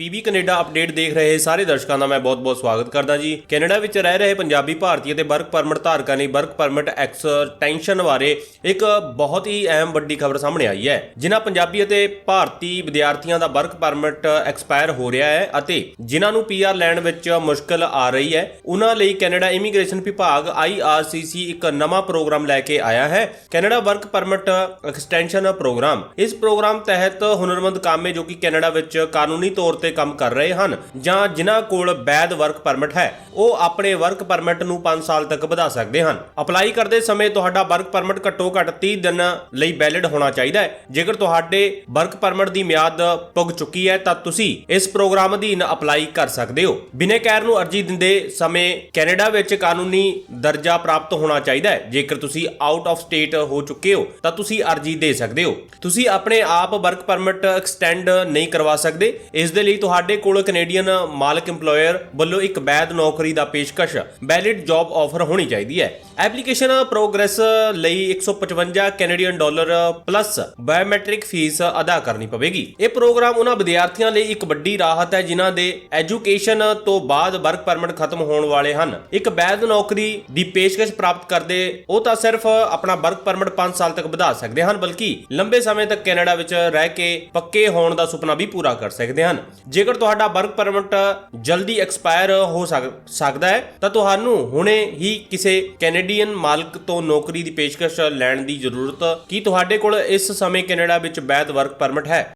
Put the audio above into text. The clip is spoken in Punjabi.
ਪੀਬੀ ਕੈਨੇਡਾ ਅਪਡੇਟ ਦੇਖ ਰਹੇ ਸਾਰੇ ਦਰਸ਼ਕਾਂ ਦਾ ਮੈਂ ਬਹੁਤ-ਬਹੁਤ ਸਵਾਗਤ ਕਰਦਾ ਜੀ। ਕੈਨੇਡਾ ਵਿੱਚ ਰਹਿ ਰਹੇ ਪੰਜਾਬੀ ਭਾਰਤੀ ਅਤੇ ਵਰਕ ਪਰਮਿਟ ਧਾਰਕਾਂ ਲਈ ਵਰਕ ਪਰਮਿਟ ਐਕਸਟੈਂਸ਼ਨ ਬਾਰੇ ਇੱਕ ਬਹੁਤ ਹੀ ਅਹਿਮ ਵੱਡੀ ਖਬਰ ਸਾਹਮਣੇ ਆਈ ਹੈ। ਜਿਨ੍ਹਾਂ ਪੰਜਾਬੀ ਅਤੇ ਭਾਰਤੀ ਵਿਦਿਆਰਥੀਆਂ ਦਾ ਵਰਕ ਪਰਮਿਟ ਐਕਸਪਾਇਰ ਹੋ ਰਿਹਾ ਹੈ ਅਤੇ ਜਿਨ੍ਹਾਂ ਨੂੰ ਪੀਆਰ ਲੈਣ ਵਿੱਚ ਮੁਸ਼ਕਲ ਆ ਰਹੀ ਹੈ, ਉਹਨਾਂ ਲਈ ਕੈਨੇਡਾ ਇਮੀਗ੍ਰੇਸ਼ਨ ਵਿਭਾਗ ਆਈਆਰਸੀਸੀ ਇੱਕ ਨਵਾਂ ਪ੍ਰੋਗਰਾਮ ਲੈ ਕੇ ਆਇਆ ਹੈ। Canada work permit extension programme. ਇਸ ਪ੍ਰੋਗਰਾਮ ਤਹਿਤ ਹੁਨਰਮੰਦ ਕਾਮੇ ਜੋ ਕਿ ਕੈਨੇਡਾ ਵਿੱਚ ਕਾਨੂੰਨੀ ਤੌਰ ਤੇ ਕੰਮ ਕਰ ਰਹੇ ਹਨ ਜਾਂ ਜਿਨ੍ਹਾਂ ਕੋਲ ਵੈਧ ਵਰਕ ਪਰਮਿਟ ਹੈ, ਉਹ ਆਪਣੇ ਵਰਕ ਪਰਮਿਟ ਨੂੰ 5 ਸਾਲ ਤੱਕ ਵਧਾ ਸਕਦੇ ਹਨ। ਅਪਲਾਈ ਕਰਦੇ ਸਮੇਂ ਤੁਹਾਡਾ ਵਰਕ ਪਰਮਿਟ ਘੱਟੋ ਘੱਟ 30 ਦਿਨ ਲਈ ਵੈਲਿਡ ਹੋਣਾ ਚਾਹੀਦਾ ਹੈ। ਜੇਕਰ ਤੁਹਾਡੇ ਵਰਕ ਪਰਮਿਟ ਦੀ ਮਿਆਦ ਪੁੱਗ ਚੁੱਕੀ ਹੈ, ਤਾਂ ਤੁਸੀਂ ਇਸ ਪ੍ਰੋਗਰਾਮ ਅਧੀਨ ਅਪਲਾਈ ਕਰ ਸਕਦੇ ਹੋ। ਬਿਨੇਕੈਰ ਨੂੰ ਅਰਜ਼ੀ ਦਿੰਦੇ ਸਮੇਂ ਕੈਨੇਡਾ ਵਿੱਚ ਕਾਨੂੰਨੀ ਦਰਜਾ ਪ੍ਰਾਪਤ ਹੋਣਾ ਚਾਹੀਦਾ ਹੈ। ਜੇਕਰ ਤੁਸੀਂ ਆਊਟ ਆਫ ਸਟੇਟ ਹੋ ਚੁੱਕੇ ਹੋ, ਤਾਂ ਤੁਸੀਂ ਅਰਜ਼ੀ ਦੇ ਸਕਦੇ ਹੋ। ਤੁਸੀਂ ਆਪਣੇ ਆਪ ਵਰਕ ਪਰਮਿਟ ਐਕਸਟੈਂਡ ਨਹੀਂ ਕਰਵਾ ਸਕਦੇ। ਇਸ ਦੇ ਲਈ ਤੁਹਾਡੇ ਕੋਲ ਕੈਨੇਡੀਅਨ ਮਾਲਕ EMPLOYER ਵੱਲੋਂ ਇੱਕ ਵੈਧ ਨੌਕਰੀ ਦਾ ਪੇਸ਼ਕਸ਼ ਵੈਲਿਡ ਜੌਬ ਆਫਰ ਹੋਣੀ ਚਾਹੀਦੀ ਹੈ। ਐਪਲੀਕੇਸ਼ਨ ਪ੍ਰੋਗਰੈਸ ਲਈ 155 Canadian dollar plus biometric fee ਅਦਾ ਕਰਨੀ ਪਵੇਗੀ। ਇਹ ਪ੍ਰੋਗਰਾਮ ਉਹਨਾਂ ਵਿਦਿਆਰਥੀਆਂ ਲਈ ਇੱਕ ਵੱਡੀ ਰਾਹਤ ਹੈ, ਜਿਨ੍ਹਾਂ ਦੇ ਐਜੂਕੇਸ਼ਨ ਤੋਂ ਬਾਅਦ ਵਰਕ ਪਰਮਿਟ ਖਤਮ ਹੋਣ ਵਾਲੇ ਹਨ। ਇੱਕ ਵੈਧ ਨੌਕਰੀ ਦੀ ਪੇਸ਼ਕਸ਼ ਪ੍ਰਾਪਤ ਕਰਦੇ ਉਹ ਤਾਂ ਸਿਰਫ ਆਪਣਾ ਵਰਕ ਪਰਮਿਟ 5 ਸਾਲ ਤੱਕ ਵਧਾ ਸਕਦੇ ਹਨ, ਬਲਕਿ ਲੰਬੇ ਸਮੇਂ ਤੱਕ ਕੈਨੇਡਾ ਵਿੱਚ ਰਹਿ ਕੇ ਪੱਕੇ ਹੋਣ ਦਾ ਸੁਪਨਾ ਵੀ ਪੂਰਾ ਕਰ ਸਕਦੇ ਹਨ। ਜੇਕਰ ਤੁਹਾਡਾ ਵਰਕ ਪਰਮਿਟ ਜਲਦੀ ਐਕਸਪਾਇਰ ਹੋ ਸਕ- ਸਕਦਾ ਹੈ, ਤਾਂ ਤੁਹਾਨੂੰ ਹੁਣੇ ਹੀ ਕਿਸੇ ਕੈਨੇਡੀਅਨ ਮਾਲਕ ਤੋਂ ਨੌਕਰੀ ਦੀ ਪੇਸ਼ਕਸ਼ ਲੈਣ ਦੀ ਜ਼ਰੂਰਤ ਕੀ? ਤੁਹਾਡੇ ਕੋਲ ਇਸ ਸਮੇਂ ਕੈਨੇਡਾ ਵਿੱਚ ਵੈਧ ਵਰਕ ਪਰਮਿਟ ਹੈ?